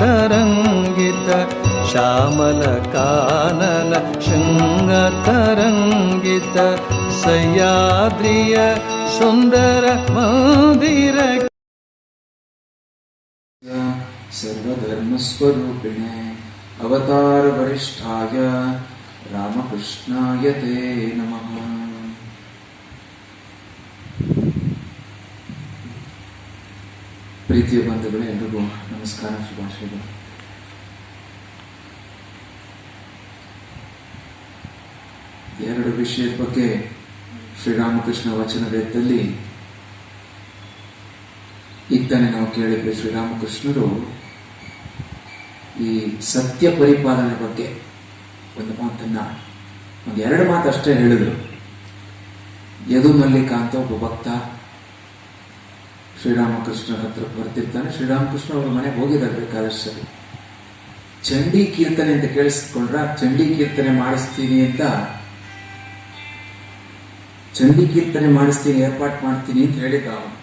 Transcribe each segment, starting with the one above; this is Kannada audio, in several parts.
तरङ्गित श्यामलकानन शृङ्गतरङ्गित सह्याद्रिय सुन्दर मन्दिर सर्वधर्मस्वरूपिणे अवतारवरिष्ठाय रामकृष्णाय ते नमः। ಪ್ರೀತಿಯ ಬಂಧುಗಳೇ, ಎಲ್ರಿಗೂ ನಮಸ್ಕಾರ, ಶುಭಾಶಯಗಳು. ಎರಡು ವಿಷಯದ ಬಗ್ಗೆ ಶ್ರೀರಾಮಕೃಷ್ಣ ವಚನ ವೇದದಲ್ಲಿ ಇದ್ದಾನೆ ನಾವು ಕೇಳಿದ್ವಿ. ಶ್ರೀರಾಮಕೃಷ್ಣರು ಈ ಸತ್ಯ ಪರಿಪಾಲನೆ ಬಗ್ಗೆ ಒಂದು ಮಾತನ್ನ ಒಂದು ಎರಡು ಮಾತು ಅಷ್ಟೇ ಹೇಳಿದ್ರು. ಯದು ಮಲ್ಲಿಕ ಅಂತ ಒಬ್ಬ ಭಕ್ತ ಶ್ರೀರಾಮಕೃಷ್ಣರ ಹತ್ರ ಬರ್ತಿರ್ತಾನೆ. ಶ್ರೀರಾಮಕೃಷ್ಣ ಅವ್ರ ಮನೆಗೆ ಹೋಗಿದ್ದಾರೆ ಬೇಕಾದಷ್ಟು ಸರಿ. ಚಂಡಿ ಕೀರ್ತನೆ ಅಂತ ಕೇಳಿಸ್ಕೊಂಡ್ರ? ಚಂಡಿ ಕೀರ್ತನೆ ಮಾಡಿಸ್ತೀನಿ ಅಂತ ಚಂಡಿ ಕೀರ್ತನೆ ಮಾಡಿಸ್ತೀನಿ, ಏರ್ಪಾಟ್ ಮಾಡ್ತೀನಿ ಅಂತ ಹೇಳಿದ್ದ ಅವನು.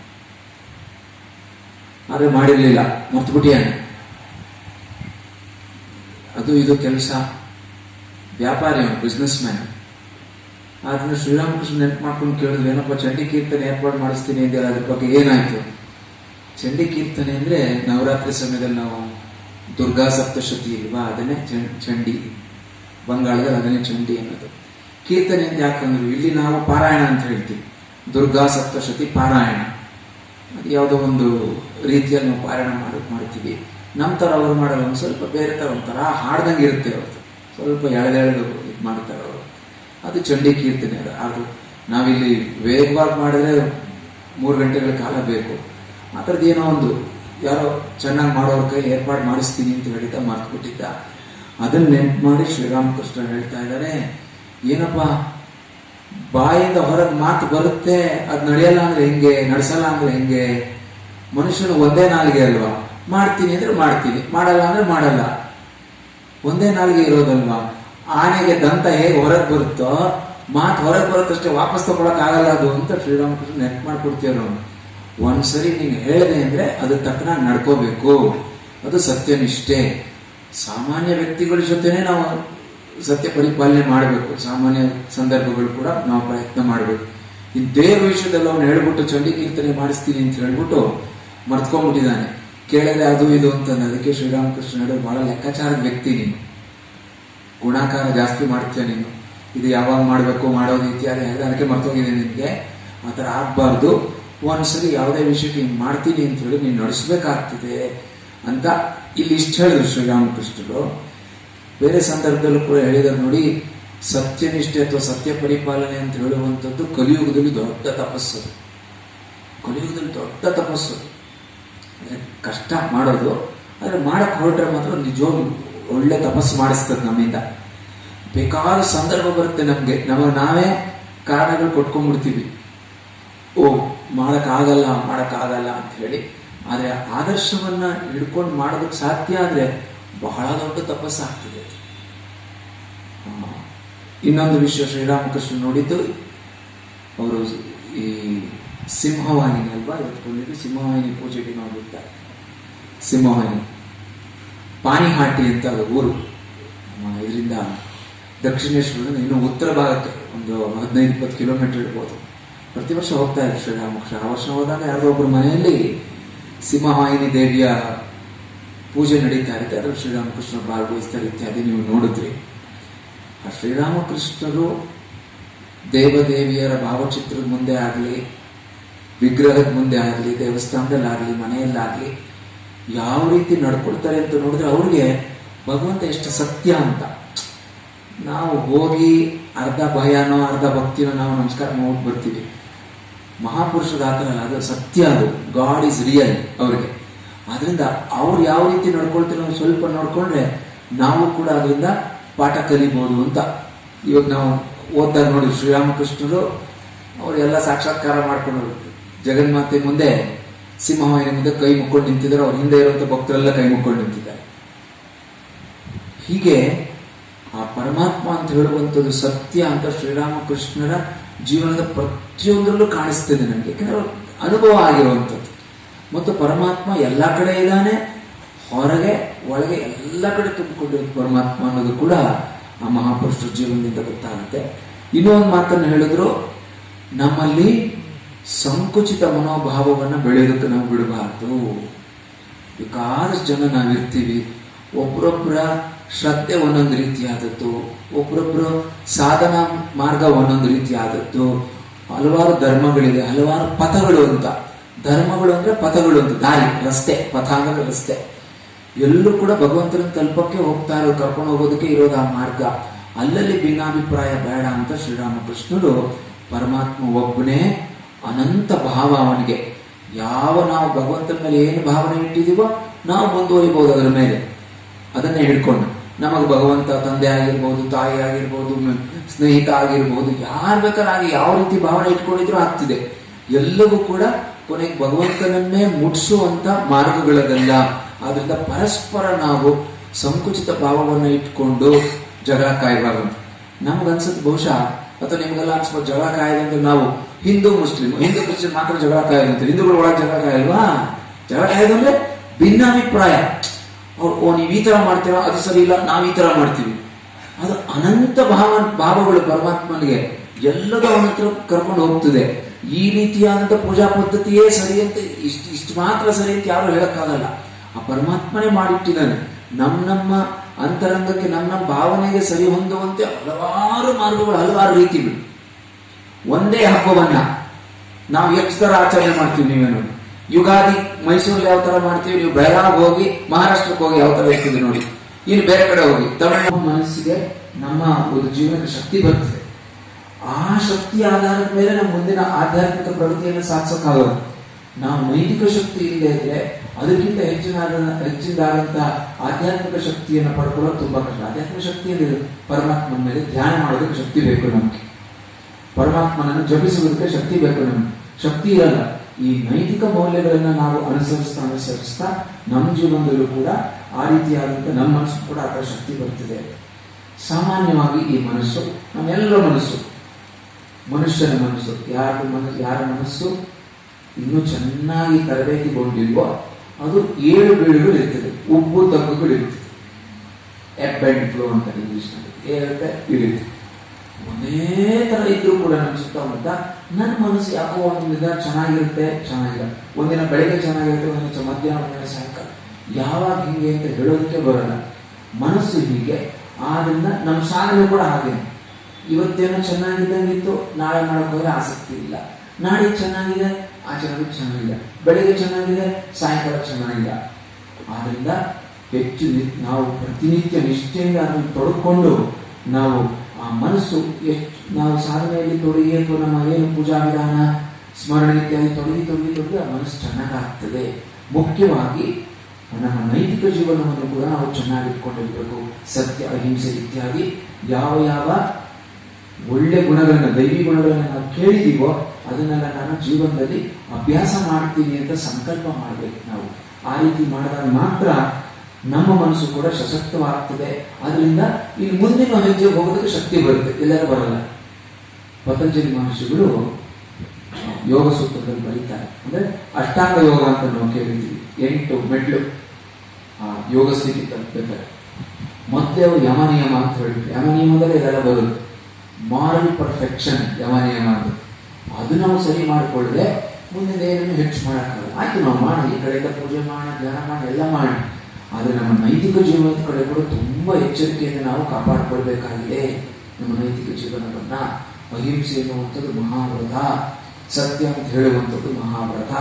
ಆದ್ರೆ ಮಾಡಿರ್ಲಿಲ್ಲ. ಮರ್ತುಬಿಟ್ಟಿಯಾನೆ ಅದು ಇದು ಕೆಲಸ. ವ್ಯಾಪಾರಿ ಅವನು ಬಿಸ್ನೆಸ್ ಮ್ಯಾನ್ ಆದ್ರೆ ಶ್ರೀರಾಮಕೃಷ್ಣ ನೆನಪು ಮಾಡ್ಕೊಂಡು ಕೇಳಿದ್ರು, ಏನಪ್ಪ, ಚಂಡಿ ಕೀರ್ತನೆ ಏರ್ಪಾಡು ಮಾಡಿಸ್ತೀನಿ ಅಂತ ಅದ್ರ ಬಗ್ಗೆ ಏನಾಯ್ತು? ಚಂಡಿ ಕೀರ್ತನೆ ಅಂದ್ರೆ ನವರಾತ್ರಿ ಸಮಯದಲ್ಲಿ ನಾವು ದುರ್ಗಾ ಸಪ್ತಶತಿ ಇಲ್ವಾ? ಅದನ್ನೇ ಚಂಡಿ. ಬಂಗಾಳದಲ್ಲಿ ಅದನ್ನೇ ಚಂಡಿ ಅನ್ನೋದು. ಕೀರ್ತನೆ ಅಂತ ಯಾಕಂದ್ರು ಇಲ್ಲಿ ನಾವು ಪಾರಾಯಣ ಅಂತ ಹೇಳ್ತೀವಿ. ದುರ್ಗಾ ಸಪ್ತಶತಿ ಪಾರಾಯಣ. ಅದು ಯಾವುದೋ ಒಂದು ರೀತಿಯಲ್ಲಿ ನಾವು ಪಾರಾಯಣ ಮಾಡಿ, ಮಾಡ್ತೀವಿ. ನಮ್ಮ ಥರ ಅವ್ರು ಮಾಡಲ್ಲ ಒಂದು ಸ್ವಲ್ಪ ಬೇರೆ ಥರ ಒಂಥರ ಹಾಡ್ದಂಗೆ ಇರುತ್ತೆ ಅವ್ರದ್ದು. ಸ್ವಲ್ಪ ಎಳೆದೆಳೆದು ಇದು ಮಾಡ್ತಾರೆ. ಅದು ಚಂಡಿ ಕೀರ್ತನೆ ಅದು. ಅದು ನಾವಿಲ್ಲಿ ವೇಗವಾಗಿ ಮಾಡಿದ್ರೆ ಮೂರು ಗಂಟೆಗಳ ಕಾಲ ಬೇಕು. ಆ ಏನೋ ಒಂದು ಯಾರೋ ಚೆನ್ನಾಗಿ ಮಾಡೋರ ಕೈ ಏರ್ಪಾಡು ಮಾಡಿಸ್ತೀನಿ ಅಂತ ಹೇಳಿದ್ದ ಮರ್ತ್ಬಿಟ್ಟಿದ್ದ ಅದನ್ನ ನೆನ್ಪು ಮಾಡಿ ಶ್ರೀರಾಮಕೃಷ್ಣ ಹೇಳ್ತಾ ಇದ್ದಾರೆ, ಏನಪ್ಪ, ಬಾಯಿಂದ ಹೊರಗೆ ಮಾತು ಬರುತ್ತೆ, ಅದು ನಡೆಯಲ್ಲ ಅಂದ್ರೆ ಹೆಂಗೆ, ನಡೆಸಲ್ಲ ಅಂದ್ರೆ ಹೆಂಗೆ? ಮನುಷ್ಯನ ಒಂದೇ ನಾಲಿಗೆ ಅಲ್ವಾ? ಮಾಡ್ತೀನಿ ಅಂದ್ರೆ ಮಾಡ್ತೀನಿ, ಮಾಡಲ್ಲ ಅಂದ್ರೆ ಮಾಡಲ್ಲ. ಒಂದೇ ನಾಲಿಗೆ ಇರೋದಲ್ವಾ? ಆನೆಗೆ ದಂತ ಹೇಗೆ ಹೊರಗೆ ಬರುತ್ತೋ, ಮಾತು ಹೊರಗೆ ಬರುತ್ತಷ್ಟೇ ವಾಪಸ್ ತಗೊಳಕ್ ಆಗಲ್ಲ ಅದು ಅಂತ ಶ್ರೀರಾಮಕೃಷ್ಣ ನೆಟ್ ಮಾಡ್ಕೊಡ್ತೀವಿ ನಾವು ಒಂದ್ಸರಿ ನೀನು ಹೇಳಿದೆ ಅಂದ್ರೆ ಅದು ತಕ್ಕನ ನಡ್ಕೋಬೇಕು. ಅದು ಸತ್ಯನಿಷ್ಠೆ. ಸಾಮಾನ್ಯ ವ್ಯಕ್ತಿಗಳ ಜೊತೆನೆ ನಾವು ಸತ್ಯ ಪರಿಪಾಲನೆ ಮಾಡಬೇಕು. ಸಾಮಾನ್ಯ ಸಂದರ್ಭಗಳು ಕೂಡ ನಾವು ಪ್ರಯತ್ನ ಮಾಡಬೇಕು. ದೇವ್ರ ವಿಷಯದಲ್ಲಿ ಅವನು ಹೇಳ್ಬಿಟ್ಟು ಚಂಡಿ ಕೀರ್ತನೆ ಮಾಡಿಸ್ತೀನಿ ಅಂತ ಹೇಳ್ಬಿಟ್ಟು ಮರ್ತ್ಕೊಂಡ್ಬಿಟ್ಟಿದ್ದಾನೆ. ಕೇಳದೆ ಅದು ಇದು ಅಂತ ಅದಕ್ಕೆ ಶ್ರೀರಾಮಕೃಷ್ಣ ಹೇಳೋದು ಬಹಳ ಲೆಕ್ಕಾಚಾರದ ವ್ಯಕ್ತಿ ನೀನು. ಗುಣಾಕಾರ ಜಾಸ್ತಿ ಮಾಡ್ತೀಯ ನೀನು? ಇದು ಯಾವಾಗ ಮಾಡಬೇಕು, ಮಾಡೋದು ಇತ್ಯಾದಿ ಅದಕ್ಕೆ ಮರ್ತೋಗಿದೆ ನಿನಗೆ. ಆ ಥರ ಆಗ್ಬಾರ್ದು. ಒಂದ್ಸರಿ ಯಾವುದೇ ವಿಷಯಕ್ಕೆ ಹಿಂಗೆ ಮಾಡ್ತೀನಿ ಅಂತ ಹೇಳಿ ನೀನು ನಡೆಸ್ಬೇಕಾಗ್ತದೆ ಅಂತ ಇಲ್ಲಿ ಇಷ್ಟು ಹೇಳಿದ್ರು ಶ್ರೀರಾಮಕೃಷ್ಣರು ಬೇರೆ ಸಂದರ್ಭದಲ್ಲೂ ಕೂಡ ಹೇಳಿದ್ರು ನೋಡಿ, ಸತ್ಯನಿಷ್ಠೆ ಅಥವಾ ಸತ್ಯ ಪರಿಪಾಲನೆ ಅಂತ ಹೇಳುವಂಥದ್ದು ಕಲಿಯುಗದಲ್ಲಿ ದೊಡ್ಡ ತಪಸ್ಸು. ಕಲಿಯುಗದಲ್ಲಿ ದೊಡ್ಡ ತಪಸ್ಸು. ಅಂದ್ರೆ ಕಷ್ಟ ಮಾಡೋದು, ಆದರೆ ಮಾಡಕ್ ಹೊರಟ್ರೆ ಮಾತ್ರ ನಿಜವಾಗ್ಲು. ಒಳ್ಳೆ ತಪಸ್ಸು ಮಾಡಿಸ್ತದೆ ನಮ್ಮಿಂದ. ಬೇಕಾದ ಸಂದರ್ಭ ಬರುತ್ತೆ ನಮಗೆ. ನಮಗೆ ನಾವೇ ಕಾರಣಗಳು ಕೊಟ್ಕೊಂಡ್ಬಿಡ್ತೀವಿ. ಓ, ಮಾಡೋಕ್ಕಾಗಲ್ಲ ಮಾಡೋಕ್ಕಾಗಲ್ಲ ಅಂತ ಹೇಳಿ. ಆದರೆ ಆದರ್ಶವನ್ನು ಹಿಡ್ಕೊಂಡು ಮಾಡೋದಕ್ಕೆ ಸಾಧ್ಯ ಆದರೆ ಬಹಳ ದೊಡ್ಡ ತಪಸ್ಸು ಆಗ್ತದೆ ಇನ್ನೊಂದು ವಿಷಯ ಶ್ರೀರಾಮಕೃಷ್ಣ ನೋಡಿದ್ದು. ಅವರು ಈ ಸಿಂಹವಾಹಿನಿ ಅಲ್ವಾ? ಇವತ್ತು ಸಿಂಹವಾಹಿನಿ ಪೂಜೆಗೆ ನೋಡುತ್ತಾರೆ. ಸಿಂಹವಾಹಿನಿ. ಪಾನಿಹಾಟಿ ಅಂತ ಊರು. ನಮ್ಮ ಇದರಿಂದ ದಕ್ಷಿಣೇಶ್ವರ ಇನ್ನು ಉತ್ತರ ಭಾಗಕ್ಕೆ ಒಂದು ಹದಿನೈದು, ಇಪ್ಪತ್ತು ಕಿಲೋಮೀಟರ್ ಇರ್ಬೋದು. ಪ್ರತಿ ವರ್ಷ ಹೋಗ್ತಾ ಇದ್ರು ಶ್ರೀರಾಮಕೃಷ್ಣ. ಆ ವರ್ಷ ಹೋದಾಗ ಯಾರೋ ಒಬ್ಬರು ಮನೆಯಲ್ಲಿ ಸಿಂಹವಾಹಿನಿ ದೇವಿಯ ಪೂಜೆ ನಡೀತಾ ಇರುತ್ತೆ. ಅದರಲ್ಲಿ ಶ್ರೀರಾಮಕೃಷ್ಣ ಭಾಗವಹಿಸ್ತಾರೆ ಇತ್ಯಾದಿ ನೀವು ನೋಡಿದ್ರಿ. ಆ ಶ್ರೀರಾಮಕೃಷ್ಣರು ದೇವದೇವಿಯರ ಭಾವಚಿತ್ರದ ಮುಂದೆ ಆಗಲಿ, ವಿಗ್ರಹದ ಮುಂದೆ ಆಗಲಿ, ದೇವಸ್ಥಾನದಲ್ಲಾಗಲಿ, ಮನೆಯಲ್ಲಾಗಲಿ ಯಾವ ರೀತಿ ನಡ್ಕೊಳ್ತಾರೆ ಅಂತ ನೋಡಿದ್ರೆ ಅವ್ರಿಗೆ ಭಗವಂತ ಎಷ್ಟು ಸತ್ಯ ಅಂತ. ನಾವು ಹೋಗಿ ಅರ್ಧ ಭಯನೋ ಅರ್ಧ ಭಕ್ತಿನೋ ನಾವು ನಮಸ್ಕಾರ ಮಾಡಿ ಬರ್ತೀವಿ. ಮಹಾಪುರುಷರ ಆ ಥರ ಅದು ಸತ್ಯ ಅದು. ಗಾಡ್ ಇಸ್ ರಿಯಲ್ ಅವರಿಗೆ. ಅದರಿಂದ ಅವ್ರು ಯಾವ ರೀತಿ ನಡ್ಕೊಳ್ತೀರೋ ಸ್ವಲ್ಪ ನೋಡ್ಕೊಂಡ್ರೆ ನಾವು ಕೂಡ ಅದರಿಂದ ಪಾಠ ಕಲಿಬಹುದು ಅಂತ. ಇವಾಗ ನಾವು ಓದ್ದಾಗ ನೋಡಿ ಶ್ರೀರಾಮಕೃಷ್ಣರು ಅವರೆಲ್ಲ ಸಾಕ್ಷಾತ್ಕಾರ ಮಾಡ್ಕೊಂಡು ಜಗನ್ಮಾತೆ ಮುಂದೆ ಸಿಂಹವಾಹಿನಿ ಮುಂದೆ ಕೈ ಮುಕ್ಕೊಂಡು ನಿಂತಿದ್ದಾರೆ. ಅವ್ರ ಹಿಂದೆ ಇರುವಂತ ಭಕ್ತರೆಲ್ಲ ಕೈ ಮುಕ್ಕೊಂಡು ನಿಂತಿದ್ದಾರೆ. ಹೀಗೆ ಆ ಪರಮಾತ್ಮ ಅಂತ ಹೇಳುವಂಥದ್ದು ಸತ್ಯ ಅಂತ ಶ್ರೀರಾಮಕೃಷ್ಣರ ಜೀವನದ ಪ್ರತಿಯೊಂದರಲ್ಲೂ ಕಾಣಿಸ್ತಿದೆ ನನಗೆ ಯಾಕಂದ್ರೆ ಅನುಭವ ಆಗಿರುವಂಥದ್ದು. ಮತ್ತು ಪರಮಾತ್ಮ ಎಲ್ಲ ಕಡೆ ಇದ್ದಾನೆ, ಹೊರಗೆ, ಒಳಗೆ ಎಲ್ಲ ಕಡೆ ತುಂಬಿಕೊಂಡಿರುವ ಪರಮಾತ್ಮ ಅನ್ನೋದು ಕೂಡ ಆ ಮಹಾಪುರುಷ ಜೀವನದಿಂದ ಗೊತ್ತಾಗುತ್ತೆ. ಇನ್ನೂ ಒಂದು ಮಾತನ್ನು ಹೇಳಿದ್ರು, ನಮ್ಮಲ್ಲಿ ಸಂಕುಚಿತ ಮನೋಭಾವವನ್ನು ಬೆಳೆಯೋದಕ್ಕೆ ನಾವು ಬಿಡಬಾರ್ದು. ಬೇಕಾದಷ್ಟು ಜನ ನಾವಿರ್ತೀವಿ. ಒಬ್ಬರೊಬ್ಬರ ಶ್ರದ್ಧೆ ಒಂದೊಂದು ರೀತಿಯಾದದ್ದು ಒಬ್ಬರೊಬ್ಬರ ಸಾಧನಾ ಮಾರ್ಗ ಒಂದೊಂದು ರೀತಿಯಾದದ್ದು. ಹಲವಾರು ಧರ್ಮಗಳಿದೆ, ಹಲವಾರು ಪಥಗಳು ಅಂತ. ಧರ್ಮಗಳು ಅಂದ್ರೆ ಪಥಗಳು ಅಂತ. ದಾರಿ, ರಸ್ತೆ ಪಥ ಅಂದ್ರೆ ರಸ್ತೆ. ಎಲ್ಲರೂ ಕೂಡ ಭಗವಂತನ ತಲುಪಕ್ಕೆ ಹೋಗ್ತಾ ಇರೋ ಕರ್ಕೊಂಡು ಹೋಗೋದಕ್ಕೆ ಇರೋದು ಆ ಮಾರ್ಗ. ಅಲ್ಲಲ್ಲಿ ಭಿನ್ನಾಭಿಪ್ರಾಯ ಬೇಡ ಅಂತ ಶ್ರೀರಾಮಕೃಷ್ಣರು ಪರಮಾತ್ಮ ಒಬ್ಬನೇ ಅನಂತ ಭಾವ ಅವನಿಗೆ. ಯಾವ ನಾವು ಭಗವಂತನ ಮೇಲೆ ಏನು ಭಾವನೆ ಇಟ್ಟಿದ್ದೀವೋ, ನಾವು ಮುಂದುವರಿಬಹುದು ಅದರ ಮೇಲೆ. ಅದನ್ನೇ ಹಿಡ್ಕೊಂಡು. ನಮಗೆ ಭಗವಂತ ತಂದೆ ಆಗಿರ್ಬೋದು, ತಾಯಿ ಆಗಿರ್ಬೋದು ಸ್ನೇಹಿತ ಆಗಿರ್ಬೋದು, ಯಾರು ಬೇಕಾರಾಗಿ ಯಾವ ರೀತಿ ಭಾವನೆ ಇಟ್ಕೊಂಡಿದ್ರು ಆಗ್ತಿದೆ. ಎಲ್ಲವೂ ಕೂಡ ಕೊನೆಗೆ ಭಗವಂತನನ್ನೇ ಮುಟ್ಸುವಂತ ಮಾರ್ಗಗಳದಲ್ಲ. ಆದ್ರಿಂದ ಪರಸ್ಪರ ನಾವು ಸಂಕುಚಿತ ಭಾವವನ್ನು ಇಟ್ಕೊಂಡು ಜಗಳ ಕಾಯಬಾರದು. ನಮ್ಗನ್ಸುತ್ತೆ ಬಹುಶಃ ಅಥವಾ ನಿಮಗೆಲ್ಲ ಅನ್ಸ್ಬೋದು, ಜಗಳ ಕಾಯ್ದಂದ್ರೆ ನಾವು ಹಿಂದೂ ಮುಸ್ಲಿಂ ಹಿಂದೂ ಕ್ರಿಶ್ಚಿಯನ್ ಮಾತ್ರ ಜಗಳ ಕಾಯೋದಂತೆ ಹಿಂದೂಗಳು ಒಳಗೆ ಜಗಳ ಕಾಯಲ್ವಾ? ಜಗಳ ಕಾಯೋದಂದ್ರೆ ಭಿನ್ನಾಭಿಪ್ರಾಯ. ಅವ್ರು, ಓ, ನೀವು ಈ ಥರ ಮಾಡ್ತೀರಾ? ಅದು ಸರಿ ಇಲ್ಲ, ನಾವು ಈ ಥರ ಮಾಡ್ತೀವಿ. ಅದು ಅನಂತ ಭಾವ ಭಾವಗಳು ಪರಮಾತ್ಮನಿಗೆ ಎಲ್ಲದೂ ಅವನ ಹತ್ರ ಕರ್ಕೊಂಡು ಹೋಗ್ತದೆ. ಈ ರೀತಿಯಾದಂಥ ಪೂಜಾ ಪದ್ಧತಿಯೇ ಸರಿ ಅಂತ, ಇಷ್ಟು ಇಷ್ಟು ಮಾತ್ರ ಸರಿ ಅಂತ ಯಾರು ಹೇಳಕ್ಕಾಗಲ್ಲ. ಆ ಪರಮಾತ್ಮನೇ ಮಾಡಿಟ್ಟಿದ್ದಾನೆ. ನಮ್ಮ ನಮ್ಮ ಅಂತರಂಗಕ್ಕೆ ನಮ್ಮ ನಮ್ಮ ಭಾವನೆಗೆ ಸರಿ ಹೊಂದುವಂತೆ ಹಲವಾರು ಮಾರ್ಗಗಳು, ಹಲವಾರು ರೀತಿಗಳು. ಒಂದೇ ಹಬ್ಬವನ್ನ ನಾವು ಎಷ್ಟು ತರ ಆಚರಣೆ ಮಾಡ್ತೀವಿ ನೀವೇನು ಯುಗಾದಿ, ಮೈಸೂರಲ್ಲಿ ಯಾವ ಥರ ಮಾಡ್ತೀವಿ, ನೀವು ಬೆಳಗಾವಿ ಹೋಗಿ, ಮಹಾರಾಷ್ಟ್ರಕ್ಕೆ ಹೋಗಿ ಯಾವ ಥರ ಇರ್ತೀವಿ ನೋಡಿ. ಇಲ್ಲಿ ಬೇರೆ ಕಡೆ ಹೋಗಿ. ತಮಿಳು ಮನಸ್ಸಿಗೆ ನಮ್ಮ ಒಂದು ಜೀವನಕ್ಕೆ ಶಕ್ತಿ ಬರ್ತದೆ. ಆ ಶಕ್ತಿ ಆಧಾರದ ಮೇಲೆ ನಮ್ಮ ಮುಂದಿನ ಆಧ್ಯಾತ್ಮಿಕ ಪ್ರಗತಿಯನ್ನು ಸಾಧಿಸೋಕ್ಕಾಗೋದು. ನಾವು ನೈತಿಕ ಶಕ್ತಿ ಇಲ್ಲದೆ ಇದ್ರೆ ಅದಕ್ಕಿಂತ ಹೆಚ್ಚಿನಾದ ಹೆಚ್ಚಿನದಾದಂತಹ ಆಧ್ಯಾತ್ಮಿಕ ಶಕ್ತಿಯನ್ನು ಪಡ್ಕೊಳ್ಳೋದು ತುಂಬಾ ಕಷ್ಟ. ಆಧ್ಯಾತ್ಮಿಕ ಶಕ್ತಿಯಲ್ಲಿ ಪರಮಾತ್ಮನ ಮೇಲೆ ಧ್ಯಾನ ಮಾಡೋದಕ್ಕೆ ಶಕ್ತಿ ಬೇಕು ನಮಗೆ. ಪರಮಾತ್ಮನನ್ನು ಜಪಿಸುವುದಕ್ಕೆ ಶಕ್ತಿ ಬೇಕು ನಮಗೆ. ಶಕ್ತಿ ಇರಲ್ಲ. ಈ ನೈತಿಕ ಮೌಲ್ಯಗಳನ್ನು ನಾವು ಅನುಸರಿಸ್ತಾ ಅನುಸರಿಸ್ತಾ ನಮ್ಮ ಜೀವನದಲ್ಲೂ ಕೂಡ ಆ ರೀತಿಯಾದಂಥ ನಮ್ಮ ಮನಸ್ಸು ಕೂಡ ಆ ಶಕ್ತಿ ಬರ್ತಿದೆ. ಸಾಮಾನ್ಯವಾಗಿ ಈ ಮನಸ್ಸು ನಮ್ಮೆಲ್ಲರ ಮನಸ್ಸು. ಮನುಷ್ಯನ ಮನಸ್ಸು. ಯಾರ ಮನಸ್ಸು ಯಾರ ಮನಸ್ಸು ಇನ್ನೂ ಚೆನ್ನಾಗಿ ತರಬೇತಿಗೊಂಡಿಲ್ವೋ ಅದು ಏಳು ಬೀಳುಗಳು ಇರ್ತದೆ. ಉಬ್ಬು ತಗ್ಗುಗಳು ಇರ್ತದೆ. ಎಬ್ ಅಂಡ್ ಫ್ಲೋ ಅಂತ ಇಂಗ್ಲಿಷ್ನಲ್ಲಿ ಏರುತ್ತೆ ಇಳಿಯುತ್ತೆ ಒಂದೇ ತರ ಇದ್ರೂ ಕೂಡ ನಮ್ಮ ಸುತ್ತಮುತ್ತ ನನ್ನ ಮನಸ್ಸು ಯಾಕೋ ಒಂದು ದಿನ ಚೆನ್ನಾಗಿರುತ್ತೆ, ಚೆನ್ನಾಗಿಲ್ಲ. ಒಂದಿನ ಬೆಳಗ್ಗೆ ಚೆನ್ನಾಗಿರುತ್ತೆ, ಒಂದಿನ ಮಧ್ಯಾಹ್ನ ಒಂದಿನ ಸಾಯಂಕಾಲ. ಯಾವಾಗ ಹಿಂಗೆ ಅಂತ ಹೇಳೋದಕ್ಕೆ ಬರಲ್ಲ. ಮನಸ್ಸು ಹೀಗೆ. ಆದ್ರಿಂದ ನಮ್ಮ ಸಾಧನೆ ಕೂಡ ಹಾಗೆ. ಇವತ್ತೇನೋ ಚೆನ್ನಾಗಿದ್ದಂಗಿತ್ತು, ನಾಳೆ ಮಾಡಕ್ ಹೋದ್ರೆ ಆಸಕ್ತಿ ಇಲ್ಲ. ನಾಳೆ ಚೆನ್ನಾಗಿದೆ ಆಚರಣೆ ಚೆನ್ನಾಗಿಲ್ಲ. ಬೆಳಿಗ್ಗೆ ಚೆನ್ನಾಗಿದೆ, ಸಾಯಂಕಾಲ ಚೆನ್ನಾಗಿಲ್ಲ. ಆದ್ದರಿಂದ ಹೆಚ್ಚು ನಾವು ಪ್ರತಿನಿತ್ಯ ನಿಷ್ಠೆಯಿಂದ ಅದನ್ನು ತೊಡ್ಕೊಂಡು ನಾವು ಆ ಮನಸ್ಸು ಎಷ್ಟು, ನಾವು ಸಾಧನೆಯಲ್ಲಿ ತೊಡಗಿ ಅಥವಾ ನಮ್ಮ ಏನು ಪೂಜಾ ವಿಧಾನ ಸ್ಮರಣೆ ಇತ್ಯಾದಿ ತೊಡಗಿ ತೊಡಗಿ ತೊಡಗಿ ಆ ಮನಸ್ಸು ಚೆನ್ನಾಗಾಗ್ತದೆ. ಮುಖ್ಯವಾಗಿ ನಮ್ಮ ನೈತಿಕ ಜೀವನವನ್ನು ಕೂಡ ನಾವು ಚೆನ್ನಾಗಿ ಇಟ್ಕೊಂಡಿರ್ಬೇಕು ಸತ್ಯ, ಅಹಿಂಸೆ ಇತ್ಯಾದಿ ಯಾವ ಯಾವ ಒಳ್ಳೆ ಗುಣಗಳನ್ನ, ದೈವಿ ಗುಣಗಳನ್ನ ನಾವು ಕೇಳಿದೀವೋ, ಅದನ್ನೆಲ್ಲ ನಾನು ಜೀವನದಲ್ಲಿ ಅಭ್ಯಾಸ ಮಾಡ್ತೀನಿ ಅಂತ ಸಂಕಲ್ಪ ಮಾಡಬೇಕು ನಾವು. ಆ ರೀತಿ ಮಾಡಿದಾಗ ಮಾತ್ರ ನಮ್ಮ ಮನಸ್ಸು ಕೂಡ ಸಶಕ್ತವಾಗ್ತದೆ. ಅದರಿಂದ ಇಲ್ಲಿ ಮುಂದಿನ ಹೆಜ್ಜೆ ಹೋಗೋದಕ್ಕೆ ಶಕ್ತಿ ಬರುತ್ತೆ. ಎಲ್ಲರೂ ಬರಲ್ಲ. ಪತಂಜಲಿ ಮಹರ್ಷಿಗಳು ಯೋಗ ಸೂತ್ರದಲ್ಲಿ ಬರೀತಾರೆ. ಅಂದ್ರೆ ಅಷ್ಟಾಂಗ ಯೋಗ ಅಂತ ನಾವು ಕೇಳಿದ್ದೀವಿ. ಎಂಟು ಮೆಟ್ಲು ಆ ಯೋಗ ಸ್ಥಿತಿ ತಲುಪಬೇಕಾದ್ರೆ ಮತ್ತೆ ಅವರು ಯಮ ನಿಯಮ ಅಂತ ಹೇಳಿದ್ರು ಯಮ ನಿಯಮದಲ್ಲಿ ಇದೆಲ್ಲ ಬರುತ್ತೆ ಮಾರಲ್ ಪರ್ಫೆಕ್ಷನ್ ಯಾವ ಅಂತ ಅದು ನಾವು ಸರಿ ಮಾಡಿಕೊಳ್ಳದೆ ಮುಂದಿನ ಏನನ್ನು ಹೆಚ್ಚು ಮಾಡೋಕ್ಕಾಗಲ್ಲ. ಆಯ್ತು, ನಾವು ಮಾಡಿ, ಈ ಕಡೆಯಿಂದ ಪೂಜೆ ಮಾಡೋಣ ಧ್ಯಾನ ಮಾಡಿ, ಎಲ್ಲ ಮಾಡಿ. ಆದರೆ ನಮ್ಮ ನೈತಿಕ ಜೀವನದ ಕಡೆ ಕೂಡ ತುಂಬಾ ಎಚ್ಚರಿಕೆಯನ್ನು ನಾವು ಕಾಪಾಡಿಕೊಳ್ಬೇಕಾಗಿದೆ. ನಮ್ಮ ನೈತಿಕ ಜೀವನವನ್ನು ಅಹಿಂಸೆ ಎನ್ನುವಂಥದ್ದು ಮಹಾವ್ರತ, ಸತ್ಯ ಅಂತ ಹೇಳುವಂಥದ್ದು ಮಹಾವ್ರತ.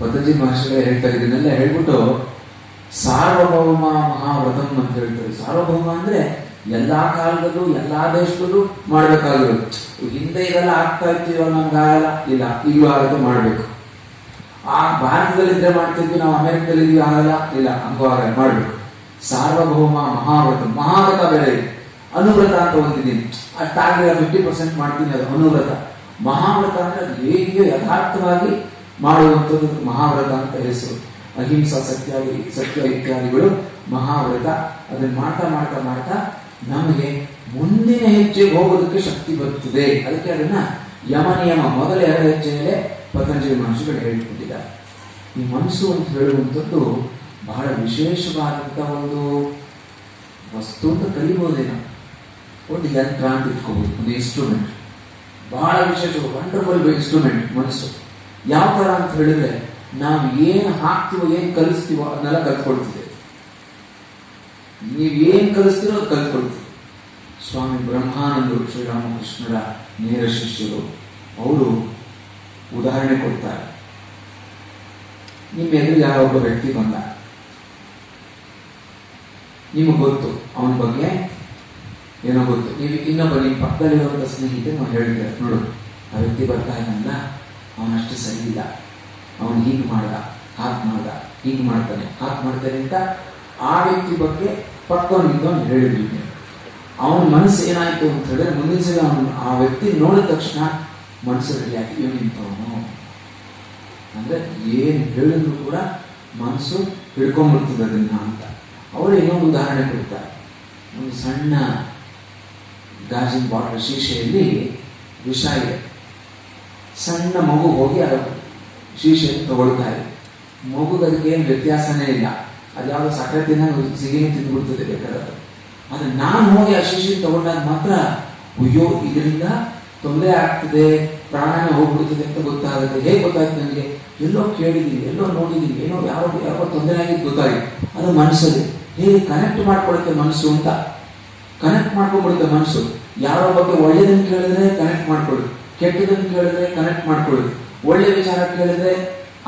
ಪದ್ಧತಿ ಮಹರ್ಷಿಗಳೇ ಹೇಳ್ತಾ ಇದನ್ನೆಲ್ಲ ಹೇಳ್ಬಿಟ್ಟು ಸಾರ್ವಭೌಮ ಮಹಾವ್ರತಂ ಅಂತ ಹೇಳ್ತಾರೆ. ಸಾರ್ವಭೌಮ ಅಂದ್ರೆ ಎಲ್ಲಾ ಕಾಲದಲ್ಲೂ, ಎಲ್ಲಾ ದೇಶದಲ್ಲೂ ಮಾಡ್ಬೇಕಾಗಿರೋದು. ಹಿಂದೆ ಇದೆಲ್ಲ ಆಗ್ತಾ ಇರ್ತೀವೋ ನಮ್ಗೆ ಆಗಲ್ಲ. ಇಲ್ಲ ಈಗಲೂ ಮಾಡಬೇಕು. ಆ ಭಾರತದಲ್ಲಿದ್ರೆ ಮಾಡ್ತಿದ್ವಿ, ನಾವು ಅಮೆರಿಕದಲ್ಲಿ ಆಗಲ್ಲ. ಇಲ್ಲ, ಹಂಗೂ ಆಗಲ್ಲ, ಮಾಡ್ಬೇಕು. ಸಾರ್ವಭೌಮ ಮಹಾವ್ರತ ಮಹಾವ್ರತ ಬೆಳೆ ಅನುವ್ರತ ಅಂತ ಹೊಂದಿದ್ದೀನಿ. ಅಷ್ಟಾಗಿ ಫಿಫ್ಟಿ ಪರ್ಸೆಂಟ್ ಮಾಡ್ತೀನಿ, ಅದು ಅನುವ್ರತ. ಮಹಾವ್ರತ ಅಂದ್ರೆ ಹೇಗೆ ಯಥಾರ್ಥವಾಗಿ ಮಾಡುವಂಥದ್ದು ಮಹಾವ್ರತ ಅಂತ ಹೆಸರು. ಅಹಿಂಸಾ ಸತ್ಯಾಗಿ ಸತ್ಯ ಇತ್ಯಾದಿಗಳು ಮಹಾವ್ರತ. ಅದನ್ನ ಮಾಡ್ತಾ ಮಾಡ್ತಾ ಮಾಡ್ತಾ ನಮಗೆ ಮುಂದಿನ ಹೆಜ್ಜೆ ಹೋಗೋದಕ್ಕೆ ಶಕ್ತಿ ಬರ್ತದೆ ಅದಕ್ಕೆ ಅದನ್ನ ಯಮ ನಿಯಮ ಮೊದಲ ಎರಡು ಹೆಜ್ಜೆಯಲ್ಲೇ ಪತಂಜಲಿ ಮನುಷ್ಯಗಳು ಹೇಳಿಕೊಂಡಿದ್ದಾರೆ ಈ ಮನಸ್ಸು ಅಂತ ಹೇಳುವಂಥದ್ದು ಬಹಳ ವಿಶೇಷವಾದಂಥ ಒಂದು ವಸ್ತು ಅಂತ ಕಲಿಬೋದೇನೋ. ಒಂದು ಯಂತ್ರ ಅಂತ ಇಟ್ಕೋಬಹುದು ಒಂದು ಇನ್ಸ್ಟ್ರೂಮೆಂಟ್ ಬಹಳ ವಿಶೇಷ ವಂಡರ್ಫುಲ್ ಇನ್ಸ್ಟ್ರೂಮೆಂಟ್ ಮನಸ್ಸು. ಯಾವ ತರ ಅಂತ ಹೇಳಿದ್ರೆ, ನಾವು ಏನು ಹಾಕ್ತೀವೋ, ಏನು ಕಲಿಸ್ತೀವೋ, ಅದನ್ನೆಲ್ಲ ಕಲ್ತ್ಕೊಳ್ತಿದೆ ನೀವು ಏನು ಕಲಿಸ್ತೀರೋ ಅದು ಕಲ್ತ್ಕೊಳ್ತೀವಿ. ಸ್ವಾಮಿ ಬ್ರಹ್ಮಾನಂದರು ಶ್ರೀರಾಮಕೃಷ್ಣರ ನೇರ ಶಿಷ್ಯರು, ಅವರು ಉದಾಹರಣೆ ಕೊಡ್ತಾರೆ. ನಿಮ್ಮ ಎದುರು ಯಾರೋ ಒಬ್ಬ ವ್ಯಕ್ತಿ ಬಂದ? ನಿಮಗೆ ಗೊತ್ತು, ಅವನ ಬಗ್ಗೆ ಏನೋ ಗೊತ್ತು. ನೀವು ಇನ್ನೊಬ್ಬ ನಿಮ್ಮ ಪಕ್ಕದಲ್ಲಿರುವಂಥ ಸ್ನೇಹಿತೆ ನಾವು ಹೇಳಿದ್ದೆ ನೋಡು, ಆ ವ್ಯಕ್ತಿ ಬರ್ತಾ ಇಲ್ಲ ಅವನಷ್ಟು ಸರಿ ಇಲ್ಲ. ಅವನು ಹೀಗೆ ಮಾಡ್ದ, ಹಾಗೆ ಮಾಡ್ದ, ಹೀಗೆ ಮಾಡ್ತಾನೆ, ಹಾಗೆ ಮಾಡ್ತಾನೆ ಅಂತ ಆ ವ್ಯಕ್ತಿ ಬಗ್ಗೆ ಪಕ್ಕವನಿಂದ ಅವ್ನು ಹೇಳಿದ್ವಿ ನೀವು ಅವನ ಮನಸ್ಸು ಏನಾಯ್ತು ಅಂತ ಹೇಳಿದ್ರೆ ಮುಂದಿನ ಸಲ ಅವನು ಆ ವ್ಯಕ್ತಿ ನೋಡಿದ ತಕ್ಷಣ ಮನಸ್ಸು ರೆಡಿಯಾಗಿ ಇವನು ನಿಂತವನು ಅಂದ್ರೆ ಏನು ಹೇಳಿದ್ರು ಕೂಡ ಮನಸ್ಸು ಹಿಡ್ಕೊಂಡ್ಬಿಡ್ತದೆ ಅದನ್ನ ಅಂತ. ಅವರು ಇನ್ನೊಂದು ಉದಾಹರಣೆ ಕೊಡ್ತಾರೆ. ಒಂದು ಸಣ್ಣ ಗಾಜಿನ ಬಾಟಲ್ ಶೀಶೆಯಲ್ಲಿ ವಿಷ ಇದೆ. ಸಣ್ಣ ಮಗು ಹೋಗಿ ಅದು ಶೀಶೆಯನ್ನು ತಗೊಳ್ತಾ ಇದೆ. ಮಗುಗೆ ಏನು ವ್ಯತ್ಯಾಸನೇ ಇಲ್ಲ. ಅದು ಯಾವುದೋ ಸಕ್ಕರೆ ತಿನ್ನ ಸಿಗಿನ ತಿಂದ್ಬಿಡ್ತದೆ ಬೇಕಾದ್ರೆ ಆದ್ರೆ ನಾನು ಹೋಗಿ ಆ ಶಿಶಿ ತಗೊಂಡಾಗ ಮಾತ್ರ, ಅಯ್ಯೋ, ಇದರಿಂದ ತೊಂದರೆ ಆಗ್ತದೆ, ಪ್ರಾಣನೇ ಹೋಗ್ಬಿಡ್ತದೆ ಅಂತ ಗೊತ್ತಾಗುತ್ತೆ ಹೇಗೆ ಗೊತ್ತಾಯ್ತು ನನಗೆ? ಎಲ್ಲೋ ಕೇಳಿದೀನಿ, ಎಲ್ಲೋ ನೋಡಿದೀನಿ, ಏನೋ ಯಾವ ಯಾವ ತೊಂದರೆ ಆಗಿದ್ದು ಗೊತ್ತಾಗಿತ್ತು ಅದು ಮನಸ್ಸಲ್ಲಿ. ಹೇಗೆ ಕನೆಕ್ಟ್ ಮಾಡ್ಕೊಳುತ್ತೆ ಮನಸ್ಸು ಅಂತ ಕನೆಕ್ಟ್ ಮಾಡ್ಕೊಂಡ್ಬಿಡುತ್ತೆ ಮನಸ್ಸು? ಯಾರ ಬಗ್ಗೆ ಒಳ್ಳೇದನ್ನು ಕೇಳಿದ್ರೆ ಕನೆಕ್ಟ್ ಮಾಡ್ಕೊಳ್ಳಿ ಕೆಟ್ಟದನ್ನು ಕೇಳಿದ್ರೆ ಕನೆಕ್ಟ್ ಮಾಡ್ಕೊಳ್ಳಿ ಒಳ್ಳೆ ವಿಚಾರ ಕೇಳಿದ್ರೆ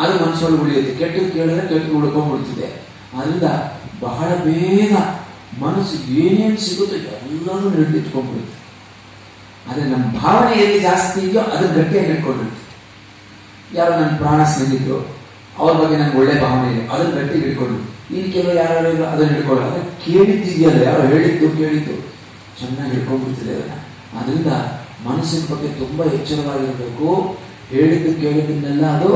ಅದು ಮನಸ್ಸೊಳಗೆ ಉಳಿಯುತ್ತೆ. ಕೆಟ್ಟದ್ದು ಕೇಳಿದ್ರೆ ಕೆಟ್ಟದ್ದು ಉಳ್ಕೊಂಡ್ಬಿಡ್ತಿದೆ. ಅದರಿಂದ ಬಹಳ ಬೇಗ ಮನಸ್ಸು ಏನೇನು ಸಿಗುತ್ತೆ ಎಲ್ಲನೂ ಹಿಡಿದಿಟ್ಕೊಂಡ್ಬಿಡುತ್ತೆ. ಆದರೆ ನಮ್ಮ ಭಾವನೆ ಎಲ್ಲಿ ಜಾಸ್ತಿ ಇದೆಯೋ ಅದು ಗಟ್ಟಿಯಾಗಿ ಹಿಡ್ಕೊಂಡಿರುತ್ತೆ. ಯಾರೋ ನನ್ನ ಪ್ರಾಣ ಸ್ನೇಹಿತರು, ಅವ್ರ ಬಗ್ಗೆ ನಂಗೆ ಒಳ್ಳೆ ಭಾವನೆ ಇದೆ, ಅದನ್ನು ಗಟ್ಟಿಗೆ ಹಿಡ್ಕೊಂಡು. ಇನ್ನು ಕೆಲವು ಯಾರು ಅದನ್ನು ಹಿಡ್ಕೊಳ್ಳೋ ಕೇಳಿದ್ದಿದೆಯಲ್ಲ, ಯಾರು ಹೇಳಿದ್ದು ಕೇಳಿದ್ದು, ಚೆನ್ನಾಗಿ ಹಿಡ್ಕೊಂಡ್ಬಿಡ್ತಿದೆ ಅದನ್ನು. ಅದರಿಂದ ಮನಸ್ಸಿನ ಬಗ್ಗೆ ತುಂಬ ಎಚ್ಚರವಾಗಿರಬೇಕು. ಹೇಳಿದ್ದು ಕೇಳಿದ್ದನ್ನೆಲ್ಲ ಅದು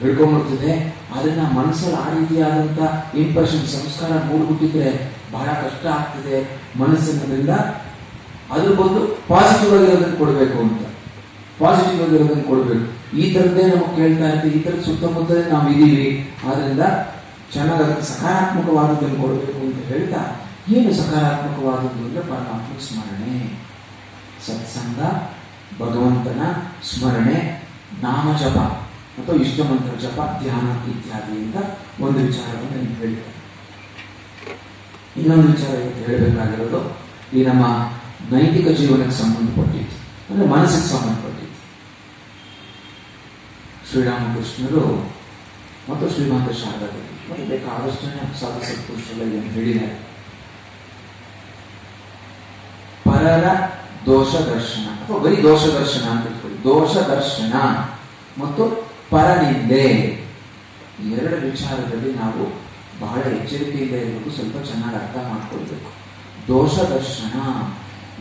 ಹಿಡ್ಕೊಂಡ್ಬಿಡ್ತದೆ ಅದನ್ನ ಮನಸ್ಸಲ್ಲಿ ಆ ರೀತಿಯಾದಂಥ ಇಂಪ್ರೆಷನ್ ಸಂಸ್ಕಾರ ಮೂಡ್ಬಿಟ್ಟಿದ್ರೆ ಬಹಳ ಕಷ್ಟ ಆಗ್ತದೆ ಮನಸ್ಸಿನಿಂದ ಅದ್ರ ಬಂದು ಪಾಸಿಟಿವ್ ಆಗಿರೋದನ್ನ ಕೊಡಬೇಕು ಅಂತ. ಪಾಸಿಟಿವ್ ಆಗಿರೋದನ್ನ ಕೊಡಬೇಕು. ಈ ಥರದ್ದೇ ನಮಗೆ ಕೇಳ್ತಾ ಇರ್ತೀವಿ, ಈ ಥರದ ಸುತ್ತಮುತ್ತಲೇ ನಾವು ಇದ್ದೀವಿ ಆದ್ರಿಂದ ಚೆನ್ನಾಗಿ ಅದಕ್ಕೆ ಸಕಾರಾತ್ಮಕವಾದದ್ದನ್ನು ಕೊಡಬೇಕು ಅಂತ ಹೇಳ್ತಾ ಏನು ಸಕಾರಾತ್ಮಕವಾದದ್ದು ಅಂದ್ರೆ ಪರಮಾತ್ಮ ಸ್ಮರಣೆ. ಸತ್ಸಂಗ, ಭಗವಂತನ ಸ್ಮರಣೆ ನಾಮ ಜಪ ಅಥವಾ ಇಷ್ಟಮಂತ್ರ ಜಪ, ಧ್ಯಾನ ಇತ್ಯಾದಿಯಿಂದ ಒಂದು ವಿಚಾರವನ್ನು ನಿಮ್ಗೆ ಹೇಳ್ತಾರೆ ಇನ್ನೊಂದು ವಿಚಾರ ಹೇಳಬೇಕಾಗಿರೋದು, ಈ ನಮ್ಮ ನೈತಿಕ ಜೀವನಕ್ಕೆ ಸಂಬಂಧಪಟ್ಟಿತ್ತು ಅಂದ್ರೆ ಮನಸ್ಸಿಗೆ ಸಂಬಂಧಪಟ್ಟಿತ್ತು ಶ್ರೀರಾಮಕೃಷ್ಣರು ಮತ್ತು ಶ್ರೀಮಂತ ಶಾರದಾದೇವಿ ಮತ್ತು ಬೇಕಾದಷ್ಟು ಜನ ಸಾಧು ಸತ್ಪುರುಷರಲ್ಲಿ ಏನು ಹೇಳಿದ್ದಾರೆ. ಪರರ ದೋಷ ದರ್ಶನ ಅಥವಾ ಬರೀ ದೋಷ ದರ್ಶನ ಅಂತ ದೋಷ ದರ್ಶನ ಮತ್ತು ಪರನಿಂದೆ. ಎರಡು ವಿಚಾರದಲ್ಲಿ ನಾವು ಬಹಳ ಎಚ್ಚರಿಕೆಯಿಂದ ಇರಬೇಕು ಸ್ವಲ್ಪ ಚೆನ್ನಾಗಿ ಅರ್ಥ ಮಾಡ್ಕೊಳ್ಬೇಕು. ದೋಷ ದರ್ಶನ.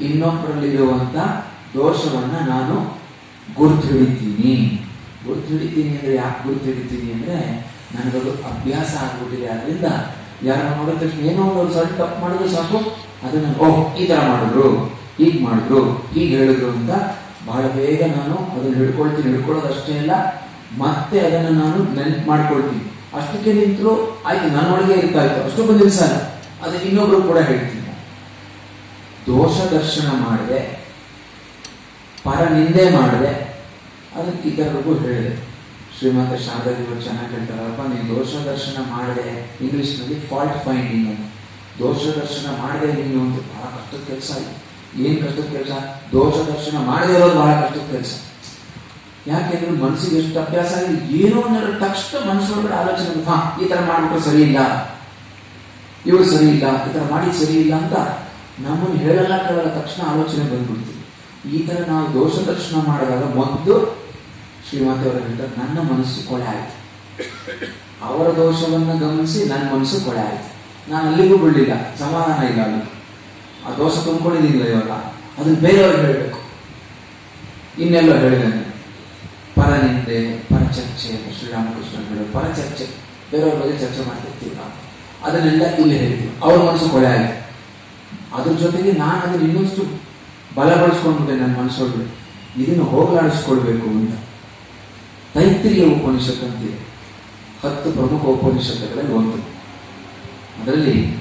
ಇನ್ನೊಬ್ಬರಲ್ಲಿರುವಂತ ದೋಷವನ್ನ ನಾನು ಗುರುತು ಹಿಡಿತೀನಿ ಗುರ್ತು ಹಿಡಿತೀನಿ ಅಂದ್ರೆ ಯಾಕೆ ಗುರುತು ಹಿಡಿತೀನಿ ಅಂದ್ರೆ ನನಗದು ಅಭ್ಯಾಸ ಆಗ್ಬಿಟ್ಟಿದೆ ಅದರಿಂದ ಯಾರು ನೋಡಿದ ತಕ್ಷಣ, ಏನೋ ಒಂದು ಸ್ವಲ್ಪ ತಪ್ಪು ಮಾಡಿದ್ರು ಸಾಕು. ಅದನ್ನು ಓಹ್, ಈ ತರ ಮಾಡಿದ್ರು, ಹೀಗೆ ಮಾಡಿದ್ರು, ಹೀಗೆ ಹೇಳಿದ್ರು ಅಂತ ಬಹಳ ಬೇಗ ನಾನು ಅದನ್ನ ಹಿಡ್ಕೊಳ್ತೀನಿ. ಹಿಡ್ಕೊಳ್ಳೋದಷ್ಟೇ ಅಲ್ಲ ಮತ್ತೆ ಅದನ್ನ ನಾನು ನೆನಪು ಮಾಡ್ಕೊಳ್ತೀನಿ. ಅಷ್ಟಕ್ಕೆ ನಿಂತರು ಆಯ್ತು ನನ್ನೊಳಗೆ ಇರ್ತಾ ಇತ್ತು ಅಷ್ಟು ಬಂದಿಲ್ಲ ಸರ್. ಅದು ಇನ್ನೊಬ್ರು ಕೂಡ ಹೇಳ್ತೀನಿ ದೋಷ ದರ್ಶನ ಮಾಡಿದೆ, ಪರ ನಿಂದೆ ಮಾಡಿದೆ, ಅದಕ್ಕೆ ಇತರರಿಗೂ ಹೇಳಿದೆ. ಶ್ರೀಮಂತ ಶಾರದಿಗಳು ಚೆನ್ನಾಗಿ ಹೇಳ್ತಾರಪ್ಪ ನೀನು ದೋಷ ದರ್ಶನ ಮಾಡಿದೆ, ಇಂಗ್ಲಿಷ್ನಲ್ಲಿ ಫಾಲ್ಟ್ ಫೈಂಡಿಂಗ್ ಅಂತ. ದೋಷ ದರ್ಶನ ಮಾಡಿದೆ ನೀನು ಅಂತ. ಬಹಳ ಕಷ್ಟದ ಕೆಲಸ ಏನ್ ಕಷ್ಟದ ಕೆಲಸ? ದೋಷ ದರ್ಶನ ಮಾಡದೇ ಇರೋದು ಬಹಳ ಕಷ್ಟದ ಕೆಲಸ. ಯಾಕೆಂದ್ರೆ ಮನಸ್ಸಿಗೆ ಎಷ್ಟು ಅಭ್ಯಾಸ ಆಗಿದೆ? ಏನೋ ಒಂದರ ತಕ್ಷಣ ಮನಸ್ಸೊಳಗಡೆ ಆಲೋಚನೆ ಹಾ, ಈ ತರ ಮಾಡ್ಬಿಟ್ರೆ ಸರಿ ಇಲ್ಲ. ಇವರು ಸರಿ ಇಲ್ಲ. ಈ ಥರ ಮಾಡಿ ಸರಿ ಇಲ್ಲ ಅಂತ ನಮ್ಮನ್ನು ಹೇಳಲ್ಲ ಕೇಳಲ್ಲ ತಕ್ಷಣ ಆಲೋಚನೆ ಬಂದ್ಬಿಡ್ತೀವಿ ಈ ತರ ನಾವು ದೋಷ ದರ್ಶನ ಮಾಡಿದಾಗ ಮೊದಲು ಶ್ರೀಮತಿ ಅವರು ಹೇಳ್ತಾರೆ ನನ್ನ ಮನಸ್ಸು ಕೊಳೆ ಆಯಿತು. ಅವರ ದೋಷವನ್ನು ಗಮನಿಸಿ ನನ್ನ ಮನಸ್ಸು ಕೊಳೆ ಆಯಿತು. ನಾನು ಅಲ್ಲಿಗೂ ಬಿಡಲಿಲ್ಲ. ಸಮಾಧಾನ ಇಲ್ಲ ಅಲ್ಲಿ ಆ ದೋಷ ತುಂಬಿಕೊಂಡಿದ್ದೀನಿ ಇವಾಗ. ಅದನ್ನ ಬೇರೆಯವ್ರಿಗೆ ಹೇಳಬೇಕು. ಇನ್ನೆಲ್ಲೋ ಹೇಳಿದ್ದೇನೆ ಪರ ಪರಚರ್ಚೆ ಶ್ರೀರಾಮಕೃಷ್ಣಗಳು ಪರಚರ್ಚೆ, ಬೇರೆಯವ್ರ ಬಗ್ಗೆ ಚರ್ಚೆ ಮಾಡ್ತಿರ್ತೀವಿ? ಅದನ್ನೆಲ್ಲ ಇಲ್ಲಿ ಹೇಳ್ತೀವಿ. ಅವ್ರ ಮನಸ್ಸು ಕೊಳೆ ಆಗಿದೆ. ಅದ್ರ ಜೊತೆಗೆ ನಾನು ಅದನ್ನ ಇನ್ನಷ್ಟು ಬಲಪಡಿಸ್ಕೊಂಡ್ಬಿಟ್ಟೆ ನನ್ನ ಮನಸ್ಸೊಳಗೆ. ಇದನ್ನು ಹೋಗಲಾಡಿಸ್ಕೊಳ್ಬೇಕು ಅಂತ. ತೈತ್ರಿಯ ಉಪನಿಷತ್ ಅಂತಿದೆ ಹತ್ತು ಪ್ರಮುಖ ಉಪನಿಷತ್ತುಗಳಲ್ಲಿ ಒಂದು. ಅದರಲ್ಲಿ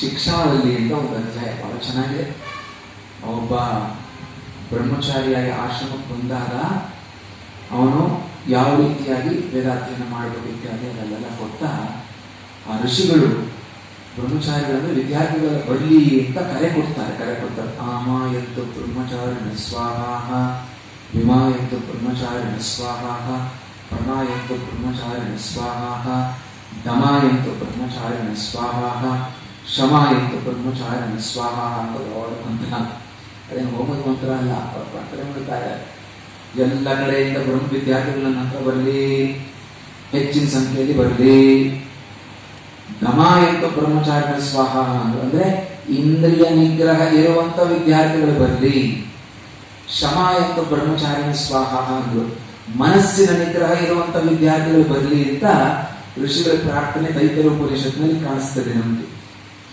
ಶಿಕ್ಷಾವಲ್ಲಿ ಅಂತ ಒಂದು ಅಧ್ಯಾಯ. ಬಹಳ ಚೆನ್ನಾಗಿದೆ. ಒಬ್ಬ ಬ್ರಹ್ಮಚಾರಿಯಾಗಿ ಆಶ್ರಮಕ್ಕೆ ಬಂದಾಗ ಅವನು ಯಾವ ರೀತಿಯಾಗಿ ವೇದಾಧ್ಯಯನ ಮಾಡಬೇಕು ಇತ್ಯಾದಿ ಅದನ್ನೆಲ್ಲ ಕೊಡ್ತಾ ಆ ಋಷಿಗಳು, ಬ್ರಹ್ಮಚಾರಿಗಳನ್ನು, ವಿದ್ಯಾರ್ಥಿಗಳ ಬರಲಿ ಅಂತ ಕರೆ ಕೊಡ್ತಾರೆ ಕರೆ ಕೊಡ್ತಾರೆ. ಆಮ ಎದ್ದು ಬ್ರಹ್ಮಚಾರಿಣ ಸ್ವಾಹ ವಿಮಾ ಎದ್ದು ಬ್ರಹ್ಮಚಾರಿಣ ಸ್ವಾಹ ಪ್ರಮ ಎದ್ದು ಬ್ರಹ್ಮಚಾರಿಣ ನಿಸ್ವಾಹ ದಮ ಎದ್ದು ಬ್ರಹ್ಮಚಾರಿಣ ಸ್ವಾಹ ಶಮ ಎದ್ದು ಬ್ರಹ್ಮಚಾರಿಣ ಸ್ವಾಹ ಅಂತ ಅದೇನು ಹೋಮದ ಮಂತ್ರ ಅಲ್ಲ, ಅವ್ರು ಪ್ರಾರ್ಥನೆ ಮಾಡ್ತಾರೆ. ಎಲ್ಲ ಕಡೆಯಿಂದ ಬ್ರಹ್ಮ ವಿದ್ಯಾರ್ಥಿಗಳ ನಂತರ ಬರಲಿ, ಹೆಚ್ಚಿನ ಸಂಖ್ಯೆಯಲ್ಲಿ ಬರಲಿ. ದಮ ಬ್ರಹ್ಮಚಾರ್ಯ ಸ್ವಾಹ ಅಂದ್ರು. ಇಂದ್ರಿಯ ನಿಗ್ರಹ ಇರುವಂತ ವಿದ್ಯಾರ್ಥಿಗಳು ಬರಲಿ. ಶಮ ಬ್ರಹ್ಮಚಾರ್ಯ ಸ್ವಾಹ ಅಂದ್ರು. ಮನಸ್ಸಿನ ನಿಗ್ರಹ ಇರುವಂತ ವಿದ್ಯಾರ್ಥಿಗಳು ಬರಲಿ ಅಂತ ಋಷಿಗಳ ಪ್ರಾರ್ಥನೆ ತೈತರ ಉಪನಿಷತ್ನಲ್ಲಿ ಕಾಣಿಸ್ತದೆ ನಮಗೆ.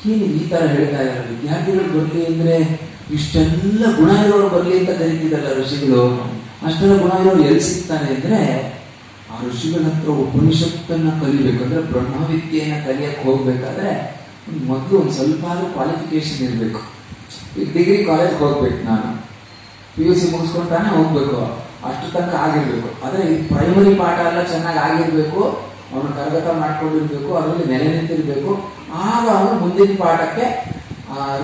ಹೀಗೆ ಈ ತರ ಹೇಳ್ತಾ ಇದ್ದಾರೆ. ವಿದ್ಯಾರ್ಥಿಗಳು ಬರಲಿ ಅಂದ್ರೆ ಇಷ್ಟೆಲ್ಲ ಗುಣ ಇರೋರು ಬರಲಿ ಅಂತ ಕರೀತಿದ್ದಲ್ಲ ಋಷಿಗಳು. ಅಷ್ಟೆಲ್ಲ ಗುಣ ಇರೋರು ಎಲ್ಲಿ ಸಿಗ್ತಾನೆ ಅಂದ್ರೆ ಆ ಋಷಿಗಳ ಹತ್ರ ಉಪನಿಷತ್ತನ್ನ ಕಲಿಬೇಕು. ಅಂದ್ರೆ ಬ್ರಹ್ಮವಿದ್ಯೆಯನ್ನ ಕಲಿಯಕ್ಕೆ ಹೋಗ್ಬೇಕಾದ್ರೆ ಮೊದಲು ಒಂದು ಸ್ವಲ್ಪ ಆದ್ರೂ ಕ್ವಾಲಿಫಿಕೇಶನ್ ಇರಬೇಕು. ಈಗ ಡಿಗ್ರಿ ಕಾಲೇಜ್ ಹೋಗ್ಬೇಕು ನಾನು. ಪಿ ಯು ಸಿ ಮುಗಿಸ್ಕೊಂಡಾನೆ ಹೋಗ್ಬೇಕು. ಅಷ್ಟು ತನಕ ಆಗಿರ್ಬೇಕು. ಆದ್ರೆ ಈ ಪ್ರೈಮರಿ ಪಾಠ ಎಲ್ಲ ಚೆನ್ನಾಗಿ ಆಗಿರ್ಬೇಕು. ಅವನು ಕರಗತ ಮಾಡ್ಕೊಂಡಿರ್ಬೇಕು. ಅದರಲ್ಲಿ ನೆಲೆ ನಿಂತಿರ್ಬೇಕು. ಆಗ ಅವನು ಮುಂದಿನ ಪಾಠಕ್ಕೆ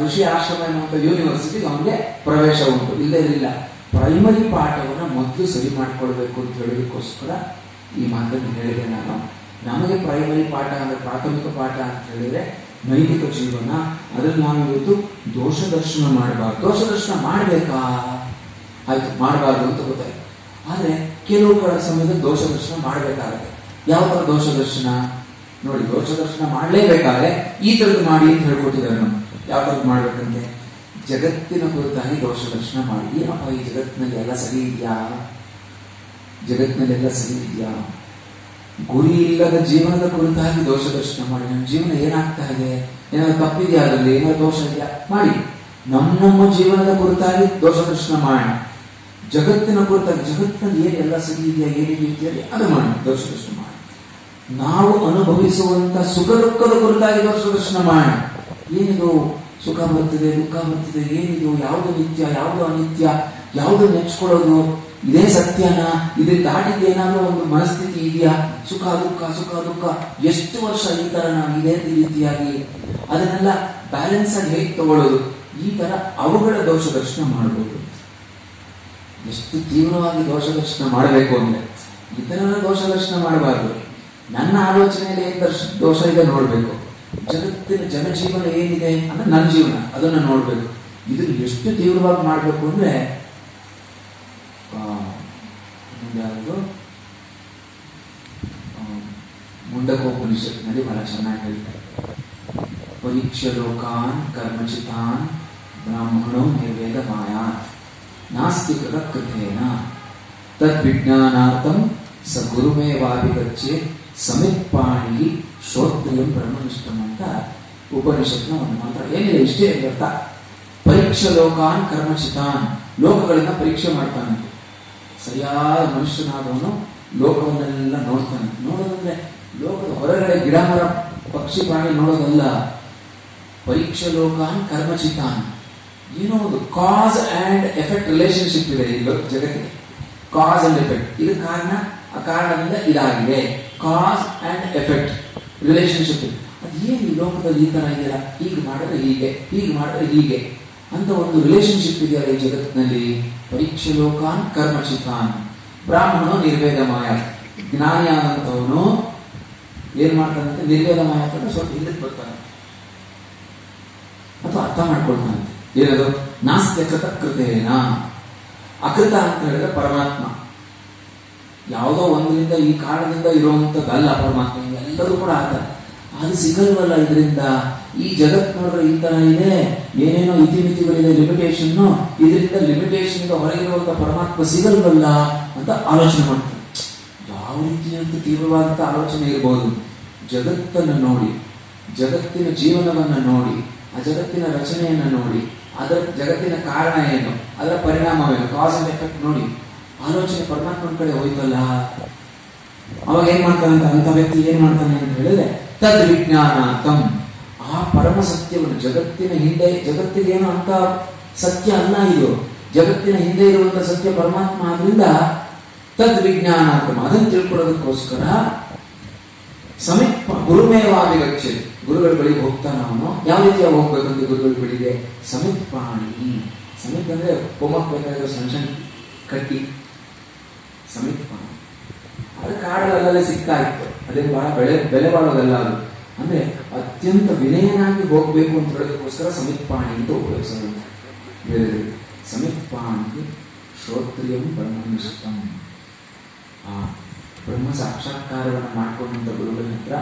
ಋಷಿ ಆಶ್ರಮ ಎನ್ನುವಂಥ ಯೂನಿವರ್ಸಿಟಿಗೆ ಅವನಿಗೆ ಪ್ರವೇಶ ಉಂಟು. ಇಲ್ಲೇ ಇರಲಿಲ್ಲ. ಪ್ರೈಮರಿ ಪಾಠವನ್ನು ಮೊದಲು ಸರಿ ಮಾಡ್ಕೊಳ್ಬೇಕು ಅಂತ ಹೇಳೋದಕ್ಕೋಸ್ಕರ ಈ ಮಾತನ್ನು ಹೇಳಿದೆ ನಾನು. ನಮಗೆ ಪ್ರೈಮರಿ ಪಾಠ ಅಂದರೆ ಪ್ರಾಥಮಿಕ ಪಾಠ ಅಂತ ಹೇಳಿದರೆ ನೈತಿಕ ಜೀವನ ಅದನ್ನು ನಾವು ಇವತ್ತು ದೋಷ ದರ್ಶನ ಮಾಡಬಾರ್ದು. ದೋಷ ದರ್ಶನ ಮಾಡಬೇಕಾ? ಆಯ್ತು, ಮಾಡಬಾರ್ದು ಅಂತ ಗೊತ್ತಾಯ್ತು. ಆದರೆ ಕೆಲವು ಕಡೆ ಸಮಯದಲ್ಲಿ ದೋಷ ದರ್ಶನ ಮಾಡಬೇಕಾಗುತ್ತೆ. ಯಾವ ಥರ ದೋಷ ದರ್ಶನ? ನೋಡಿ, ದೋಷ ದರ್ಶನ ಮಾಡಲೇಬೇಕಾದ್ರೆ ಈ ಥರದ್ದು ಮಾಡಿ ಅಂತ ಹೇಳ್ಕೊಟ್ಟಿದ್ದಾರೆ ನಾವು ಯಾವ ತರದ್ದು ಮಾಡ್ಬೇಕಂತೆ? ಜಗತ್ತಿನ ಕುರಿತಾಗಿ ದೋಷ ದರ್ಶನ ಮಾಡಿ. ಏನಪ್ಪ ಈ ಜಗತ್ತಿನಲ್ಲಿ ಎಲ್ಲ ಸರಿ ಇದೆಯಾ? ಜಗತ್ತಿನಲ್ಲೆಲ್ಲ ಸರಿ ಇದೆಯಾ? ಗುರಿ ಇಲ್ಲದ ಜೀವನದ ಕುರಿತಾಗಿ ದೋಷ ದರ್ಶನ ಮಾಡಿ. ನಮ್ಮ ಜೀವನ ಏನಾಗ್ತಾ ಇದೆ? ಏನಾದ್ರು ತಪ್ಪಿದೆಯಾ ಅದರಲ್ಲಿ? ಏನಾದ್ರು ದೋಷ ಇದೆಯಾ? ಮಾಡಿ. ನಮ್ಮ ನಮ್ಮ ಜೀವನದ ಕುರಿತಾಗಿ ದೋಷ ದರ್ಶನ ಮಾಡೋಣ ಜಗತ್ತಿನ ಕುರಿತಾಗಿ ಜಗತ್ತಿನಲ್ಲಿ ಎಲ್ಲ ಸರಿ ಇದೆಯಾ ಏನಿದೆ ಇದೆಯಲ್ಲಿ ಅದು ಮಾಡಿ? ದೋಷ ದರ್ಶನ ಮಾಡಿ. ನಾವು ಅನುಭವಿಸುವಂತ ಸುಖ ದುಃಖದ ಕುರಿತಾಗಿ ದೋಷ ದರ್ಶನ ಮಾಡೋಣ ಏನಿದು ಸುಖ ಬರ್ತಿದೆ, ದುಃಖ ಬರ್ತಿದೆ, ಏನಿದು, ಯಾವುದು ನಿತ್ಯ, ಯಾವುದು ಅನಿತ್ಯ, ಯಾವುದು ನೆಚ್ಕೊಳ್ಳೋದು, ಇದೇ ಸತ್ಯನ, ಇದು ದಾಟಿದ್ದೇನಾದ್ರೂ ಒಂದು ಮನಸ್ಥಿತಿ ಇದೆಯಾ? ಸುಖ, ದುಃಖ ಸುಖ, ದುಃಖ. ಎಷ್ಟು ವರ್ಷ ಈ ತರ ನಾನು ಇದೇ ರೀತಿಯಾಗಿ ಅದನ್ನೆಲ್ಲ ಬ್ಯಾಲೆನ್ಸ್ ಆಗಿ ಹೇಗೆ ತಗೊಳ್ಳೋದು? ಈ ತರ ಅವುಗಳ ದೋಷ ದರ್ಶನ ಮಾಡಬಹುದು ಎಷ್ಟು ತೀವ್ರವಾಗಿ ದೋಷ ದರ್ಶನ ಮಾಡಬೇಕು ಅಂದ್ರೆ ಇತರರ ದೋಷ ದರ್ಶನ ಮಾಡಬಾರ್ದು. ನನ್ನ ಆಲೋಚನೆಯಲ್ಲಿ ದರ್ಶ, ದೋಷ ಇದೆ ನೋಡ್ಬೇಕು. ಜಗತ್ತಿನ ಜನಜೀವನ ಏನಿದೆ ಅಂದ್ರೆ ನನ್ನ ಜೀವನ ಅದನ್ನ ನೋಡ್ಬೇಕು. ಇದನ್ನ ಎಷ್ಟು ತೀವ್ರವಾಗಿ ಮಾಡ್ಬೇಕು ಅಂದ್ರೆ ಆ, ಇನ್ನೊಂದು ಯಾವುದು? ಆ, ಮುಂಡಕೋಪನಿಷತ್ನಲ್ಲಿ ಬಹಳ ಚೆನ್ನಾಗಿ ಹೇಳ್ತಾರೆ. ಪರೀಕ್ಷೆ ಲೋಕಾನ್ ಕರ್ಮಚಿತಾನ್ ಬ್ರಾಹ್ಮಣೋ ನಿರ್ವೇದ ಮಾಯಾತ್ ನಾಸ್ತಿಕರ ಕೃತೇನ ತದ್ವಿಜ್ಞಾನಾರ್ಥಂ ಸ ಗುರುಮೇವಾಭಿಗಚ್ಚೆ ಸಮಿತ್ಪಾಣಿ ಶ್ರೋತ್ರಿಯಂ ಬ್ರಹ್ಮನಿಷ್ಠಂ ಅಂತ ಉಪನಿಷತ್ನ ಒಂದು ಮಾತ್ರ. ಏನಿದೆ? ಇಷ್ಟೇ ವ್ಯರ್ಥ. ಪರೀಕ್ಷೆ ಲೋಕಾನ್ ಕರ್ಮಚಿತಾನ್ ಲೋಕಗಳನ್ನ ಪರೀಕ್ಷೆ ಮಾಡ್ತಾನಂತೆ. ಸರಿಯಾದ ಮನುಷ್ಯನಾದವನು ಲೋಕವನ್ನೆಲ್ಲ ನೋಡ್ತಾನೆ. ನೋಡೋದಂದ್ರೆ ಲೋಕದ ಹೊರಗಡೆ ಗಿಡ ಮರ ಪಕ್ಷಿ, ಪ್ರಾಣಿ ನೋಡೋದಲ್ಲ. ಪರೀಕ್ಷೆ ಲೋಕಾನ್ ಕರ್ಮಚಿತಾನ್ ಏನೋ ಒಂದು ಕಾಸ್ ಅಂಡ್ ಎಫೆಕ್ಟ್ ರಿಲೇಶನ್ಶಿಪ್ ಇದೆ ಈ ಜಗತ್ತಿಗೆ. ಕಾಸ್ ಅಂಡ್ ಎಫೆಕ್ಟ್ ಇದು ಕಾರಣ ಆ ಕಾರಣದಿಂದ ಇದಾಗಿದೆ. ಕಾಸ್ ಅಂಡ್ ಎಫೆಕ್ಟ್ ರಿಲೇಶನ್ಶಿಪ್ ಅದೇನು ಈ ಲೋಕದಲ್ಲಿ ಈ ತರ ಇದೆಯಲ್ಲ? ಹೀಗೆ ಮಾಡಿದ್ರೆ ಹೀಗೆ ಹೀಗೆ ಮಾಡಿದ್ರೆ ಹೀಗೆ ಅಂತ ಒಂದು ರಿಲೇಶನ್ಶಿಪ್ ಇದೆಯಲ್ಲ ಈ ಜಗತ್ತಿನಲ್ಲಿ? ಪರೀಕ್ಷೆ ಲೋಕಾನ್ ಕರ್ಮಚಿತಾನ್ ಬ್ರಾಹ್ಮಣನು ನಿರ್ವೇದ ಮಾಯ. ಜ್ಞಾನಿ ಆದಂಥವನು ಏನ್ ಮಾಡ್ತಾನಂತೆ ನಿರ್ವೇದ ಮಾಯ ಅಂತ ಸ್ವಲ್ಪ ಹಿಂದಕ್ಕೆ ಬರ್ತಾನೆ. ಅಥವಾ ಅರ್ಥ ಮಾಡ್ಕೊಳ್ತಾನಂತೆ ಏನದು? ನಾಸ್ತ್ಯ ಕೃತ ಕೃತೇನ ಅಕೃತ ಅಂತ ಹೇಳಿದ್ರೆ ಪರಮಾತ್ಮ. ಯಾವುದೋ ಒಂದರಿಂದ ಈ ಕಾರಣದಿಂದ ಇರುವಂತದ್ದಲ್ಲ ಪರಮಾತ್ಮ ಎಲ್ಲರೂ ಕೂಡ ಆತ ಅದು ಸಿಗಲ್ವಲ್ಲ ಇದರಿಂದ. ಈ ಜಗತ್ ನೋಡ್ರೆ ಈ ತರ ಇದೆ. ಏನೇನೋ ಇತಿಮಿತಿಗಳಿದೆ ಲಿಮಿಟೇಷನ್ ಇದರಿಂದ ಲಿಮಿಟೇಷನ್ ಹೊರಗಿರುವಂತ ಪರಮಾತ್ಮ ಸಿಗಲ್ವಲ್ಲ ಅಂತ ಆಲೋಚನೆ ಮಾಡ್ತಾರೆ. ರೀತಿಯಂತ ತೀವ್ರವಾದಂತ ಆಲೋಚನೆ ಇರಬಹುದು ಜಗತ್ತನ್ನು ನೋಡಿ, ಜಗತ್ತಿನ ಜೀವನವನ್ನು ನೋಡಿ, ಆ ಜಗತ್ತಿನ ರಚನೆಯನ್ನು ನೋಡಿ, ಅದರ ಜಗತ್ತಿನ ಕಾರಣ ಏನು, ಅದರ ಪರಿಣಾಮವೇನು ಕಾಸ್ ಅಂಡ್ ಎಫೆಕ್ಟ್ ನೋಡಿ. ಆಲೋಚನೆ ಪರಮಾತ್ಮನ ಕಡೆ ಹೋಯ್ತಲ್ಲ? ಅವಾಗ ಏನ್ ಮಾಡ್ತಾನೆ ಅಂತ ವ್ಯಕ್ತಿ ಏನ್ ಮಾಡ್ತಾನೆ ಅಂತ ಹೇಳಿದ್ರೆ ತದ್ ವಿಜ್ಞಾನಾರ್ಥಂ ಆ ಪರಮ ಸತ್ಯವನ್ನು ಜಗತ್ತಿನ ಹಿಂದೆ, ಜಗತ್ತಿಗೆ ಏನು ಅಂತ ಸತ್ಯ ಅಲ್ಲ ಇದು. ಜಗತ್ತಿನ ಹಿಂದೆ ಇರುವಂತಹ ಸತ್ಯ ಪರಮಾತ್ಮ ಆದ್ರಿಂದ ತದ್ ವಿಜ್ಞಾನಾರ್ಥಂ ಅದನ್ನು ತಿಳ್ಕೊಳ್ಳೋದಕ್ಕೋಸ್ಕರ ಸಮೀಪ ಗುರುಮೇವಾಭಿಗಚ್ಚಿ ಗುರುಗಳ ಬಳಿಗೆ ಹೋಗ್ತಾನ ಅವನು. ಯಾವ ರೀತಿಯಾಗಿ ಹೋಗ್ಬೇಕಂತ ಗುರುಗಳ ಬಳಿಗೆ? ಸಮೀಪಾಣಿ. ಸಮೀಪ ಅಂದ್ರೆ ಹೋಮಕ್ ಬೇಕಾಗಿರೋ ಸಣ್ಣ ಸಣ್ಣ ಕಟ್ಟಿ. ಸಮೀಪಾಣಿ ಅದು ಅಲ್ಲಲ್ಲಿ ಸಿಗ್ತಾ ಇತ್ತು ಅದೇ ಬಹಳ ಬೆಳೆ, ಬೆಲೆ ಬಾಳೋದಲ್ಲ ಅದು. ಅಂದ್ರೆ ಅತ್ಯಂತ ವಿನಯನಾಗಿ ಹೋಗ್ಬೇಕು ಅಂತ ಹೇಳೋದಕ್ಕೋಸ್ಕರ ಸಮೀಪಾಣಿ ಅಂತ ಉಪಯೋಗಿಸೋದು. ಬೇರೆ ಸಮೀಪಾಣಿ ಶ್ರೋತ್ರಿಯಂ ಬ್ರಹ್ಮನಿಷ್ಠಂ. ಆ ಬ್ರಹ್ಮ ಸಾಕ್ಷಾತ್ಕಾರವನ್ನು ಮಾಡ್ಕೊಂಡಂತ ಗುರುಗಳ ಹತ್ರ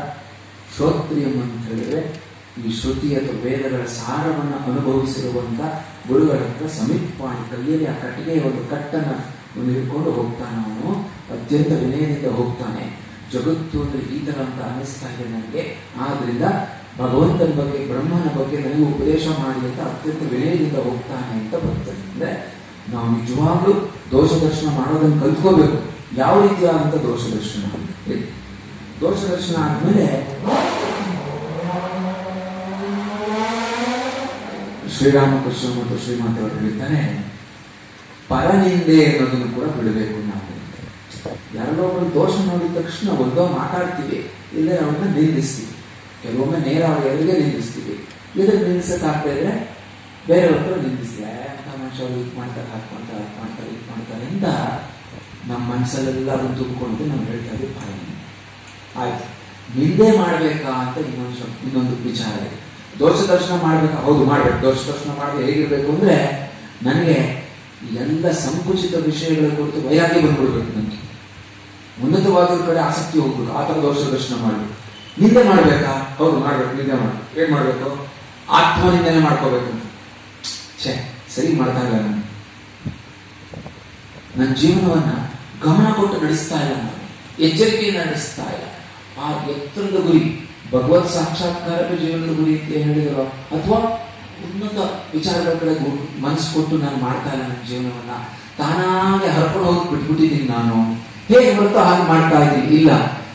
ಶ್ರೋತ್ರಿಯಂ ಅಂತ ಹೇಳಿದ್ರೆ ಈ ಶ್ರುತಿ ಅಥವಾ ವೇದಗಳ ಸಾರವನ್ನು ಅನುಭವಿಸಿರುವಂತ ಗುರುಗಳ ಹತ್ರ ಸಮೀಪಾಣಿ ಕೈಯಲ್ಲಿ ಆ ಕಟ್ಟಿಗೆಯ ಒಂದು ಕಟ್ಟನ್ನು ಒಂದು ಹಿಡ್ಕೊಂಡು ಹೋಗ್ತಾನೆ ಅವನು ಅತ್ಯಂತ ವಿನಯದಿಂದ ಹೋಗ್ತಾನೆ. ಜಗತ್ತು ಅಂದ್ರೆ ಈ ಥರ ಅಂತ ಅನ್ನಿಸ್ತಾ ಇದೆ ನನಗೆ. ಆದ್ರಿಂದ ಭಗವಂತನ ಬಗ್ಗೆ, ಬ್ರಹ್ಮನ ಬಗ್ಗೆ ನನಗೆ ಉಪದೇಶ ಮಾಡಿ ಅಂತ ಅತ್ಯಂತ ವಿನಯದಿಂದ ಹೋಗ್ತಾನೆ ಅಂತ ಬರ್ತದೆ. ಅಂದ್ರೆ ನಾವು ನಿಜವಾಗ್ಲೂ ದೋಷ ದರ್ಶನ ಮಾಡೋದನ್ನು ಕಲ್ತ್ಕೋಬೇಕು. ಯಾವ ರೀತಿಯಾದಂಥ ದೋಷ ದರ್ಶನ? ದೋಷ ದರ್ಶನ ಆದ್ಮೇಲೆ ಶ್ರೀರಾಮಕೃಷ್ಣ ಮತ್ತು ಶ್ರೀಮಾತೆ ಅವರು ಹೇಳ್ತಾರೆ ಪರನಿಂದೆ ಅನ್ನೋದನ್ನು ಕೂಡ ಬಿಡಬೇಕು ನಾವು ಯಾರೋ ಒಬ್ಬರು ದೋಷ ನೋಡಿದ ತಕ್ಷಣ ಒಂದೋ ಮಾತಾಡ್ತೀವಿ, ಇಲ್ಲ ಅವನ್ನ ನಿಂದಿಸ್ತೀವಿ. ಕೆಲವೊಮ್ಮೆ ನೇರವಾಗಿ ನಿಂದಿಸ್ತೀವಿ. ಇದಕ್ಕೆ ನಿಂದಿಸಕ್ಕಾಗ್ತಾ ಇದ್ರೆ ಬೇರೆ ಹತ್ರ ನಿಂದಿಸ್ತೀವಿ ಅಂತ ಮನುಷ್ಯರು ಇದು ಮಾಡ್ತಾರೆ ಹಾಕ್ ಮಾಡ್ತಾರೆ ಹಾಗೆ ಮಾಡ್ತಾರೆ, ಇದು ಮಾಡ್ತಾರೆ ಅಂತ ನಮ್ಮ ಮನಸ್ಸಲ್ಲೆಲ್ಲ ಅದನ್ನು ತುಂಬಿಕೊಂಡು ನಾವು ಹೇಳ್ತಾ ಇದ್ದೀವಿ, ಪರನಿಂದೆ. ಆಯ್ತು. ನಿಂದೆ ಮಾಡ್ಬೇಕಾ ಅಂತ ಇನ್ನೊಂದು ಇನ್ನೊಂದು ವಿಚಾರ ಇದೆ. ದೋಷ ದರ್ಶನ ಮಾಡ್ಬೇಕಾ? ಹೌದು, ಮಾಡ್ಬೇಕು. ದೋಷ ದರ್ಶನ ಮಾಡಿದ್ರೆ ಹೇಗಿರ್ಬೇಕು ಅಂದ್ರೆ, ನನಗೆ ಎಲ್ಲ ಸಂಕುಚಿತ ವಿಷಯಗಳ ಕುರಿತು ವೈರಾಗ್ಯ ಬಂದ್ಬಿಡ್ಬೇಕು ನನಗೆ ಉನ್ನತವಾದ ಕಡೆ ಆಸಕ್ತಿ ಹೋಗ್ಬೇಕು ಆ ದೋಷ ದರ್ಶನ ಮಾಡಬೇಕು ನಿಂದೆ ಮಾಡ್ಬೇಕಾ? ಹೌದು, ಮಾಡ್ಬೇಕು ನಿಂದೆ ಮಾಡ್ಬೇಕು. ಏನ್ ಮಾಡ್ಬೇಕು? ಆತ್ಮನಿಂದನೇ ಮಾಡ್ಕೋಬೇಕು ಅಂತ. ಛೇ, ಸರಿ ಮಾಡ್ತಾ ಇಲ್ಲ ನಾನು. ನನ್ನ ಜೀವನವನ್ನ ಗಮನ ಕೊಟ್ಟು ನಡೆಸ್ತಾ ಇಲ್ಲ ನಾನು. ಎಚ್ಚರಿಕೆಯಿಂದ ನಡೆಸ್ತಾ ಇಲ್ಲ. ಆ ಎತ್ತರದ ಗುರಿ, ಭಗವತ್ ಸಾಕ್ಷಾತ್ಕಾರವೇ ಜೀವನದ ಗುರಿ ಅಂತ ಹೇಳಿದರೋ ಅಥವಾ ವಿಚಾರಗಳ ಕಡೆ ಮನಸ್ಸು ಕೊಟ್ಟು ನಾನು ಮಾಡ್ತಾ ಇಲ್ಲ ನನ್ನ ಜೀವನವನ್ನ. ತಾನಾಗೆ ಹರ್ಕೊಂಡು ಹೋಗಿ ಬಿಟ್ಬಿಟ್ಟಿದ್ದೀನಿ ನಾನು. ಹೇಗೆ ಬರುತ್ತೋ ಹಾಗೆ ಮಾಡ್ತಾ ಇದ್ದೀನಿ? ಇಲ್ಲ.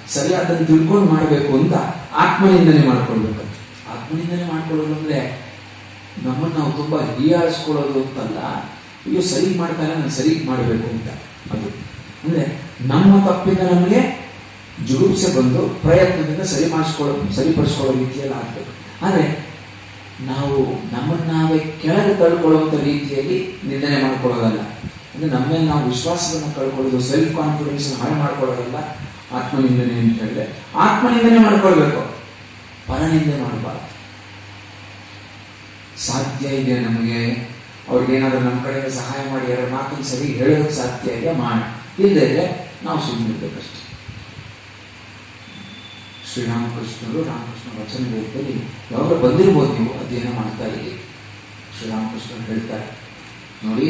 ಸರಿ ಅದನ್ನು ತಿಳ್ಕೊಂಡು ಮಾಡಬೇಕು ಅಂತ ಆತ್ಮನಿಂದನೇ ಮಾಡ್ಕೊಳ್ಬೇಕು ಆತ್ಮನಿಂದನೇ ಮಾಡ್ಕೊಳ್ಳೋದು ಅಂದ್ರೆ ನಮ್ಮನ್ನು ನಾವು ತುಂಬಾ ಹೀಯಾಳಿಸ್ಕೊಳ್ಳೋದು ಅಂತಲ್ಲ, ಅಯ್ಯೋ ಸರಿ ಮಾಡ್ತಾ ಇಲ್ಲ, ನಾನು ಸರಿ ಮಾಡಬೇಕು ಅಂತ. ಅದು. ಅಂದ್ರೆ ನಮ್ಮ ತಪ್ಪಿಂದ ನಮಗೆ ಜುಗುಪ್ಸೆ ಬಂದು ಪ್ರಯತ್ನದಿಂದ ಸರಿ ಮಾಡಿಸ್ಕೊಳ್ಳೋ ಸರಿಪಡಿಸ್ಕೊಳ್ಳೋ ರೀತಿಯಲ್ಲಿ ಆಗ್ಬೇಕು. ಆದ್ರೆ ನಾವು ನಮ್ಮನ್ನ ನಾವೇ ಕೆಳಗೆ ತಳ್ಕೊಳ್ಳುವಂತ ರೀತಿಯಲ್ಲಿ ನಿರ್ಣಯ ಮಾಡ್ಕೊಳ್ಳೋದಲ್ಲ. ಅಂದ್ರೆ ನಮ್ಮ ಮೇಲೆ ನಾವು ವಿಶ್ವಾಸವನ್ನು ಕಳ್ಕೊಳ್ಳೋದು ಸೆಲ್ಫ್ ಕಾನ್ಫಿಡೆನ್ಸ್ ಹಾಳು ಮಾಡ್ಕೊಳ್ಳೋದಲ್ಲ, ಆತ್ಮನಿಂದನೆ ಅಂತ ಹೇಳಿದ್ರೆ. ಆತ್ಮನಿಂದನೆ ಮಾಡ್ಕೊಳ್ಬೇಕು. ಪರನಿಂದೆ ಮಾಡಬಾರ್ದು. ಸಾಧ್ಯ ಇದೆ ನಮಗೆ ಅವ್ರಿಗೆ ಏನಾದ್ರು ನಮ್ಮ ಕಡೆಯಿಂದ ಸಹಾಯ ಮಾಡಿ, ಯಾರ ಮಾತನ್ನು ಸರಿ ಹೇಳೋದಕ್ಕೆ ಸಾಧ್ಯ ಇದೆ ಮಾಡಿ. ಇಲ್ಲದೆ ನಾವು ಸುಮ್ಮನಿರ್ಬೇಕಷ್ಟೇ ಶ್ರೀರಾಮಕೃಷ್ಣರು ರಾಮಕೃಷ್ಣ ವಚನ ರೂಪದಲ್ಲಿ ಯಾವಾಗ ಬಂದಿರ್ಬೋದು ನೀವು ಅಧ್ಯಯನ ಮಾಡ್ತಾ ಇದ್ದೀರಿ ಶ್ರೀರಾಮಕೃಷ್ಣರು ಹೇಳ್ತಾರೆ. ನೋಡಿ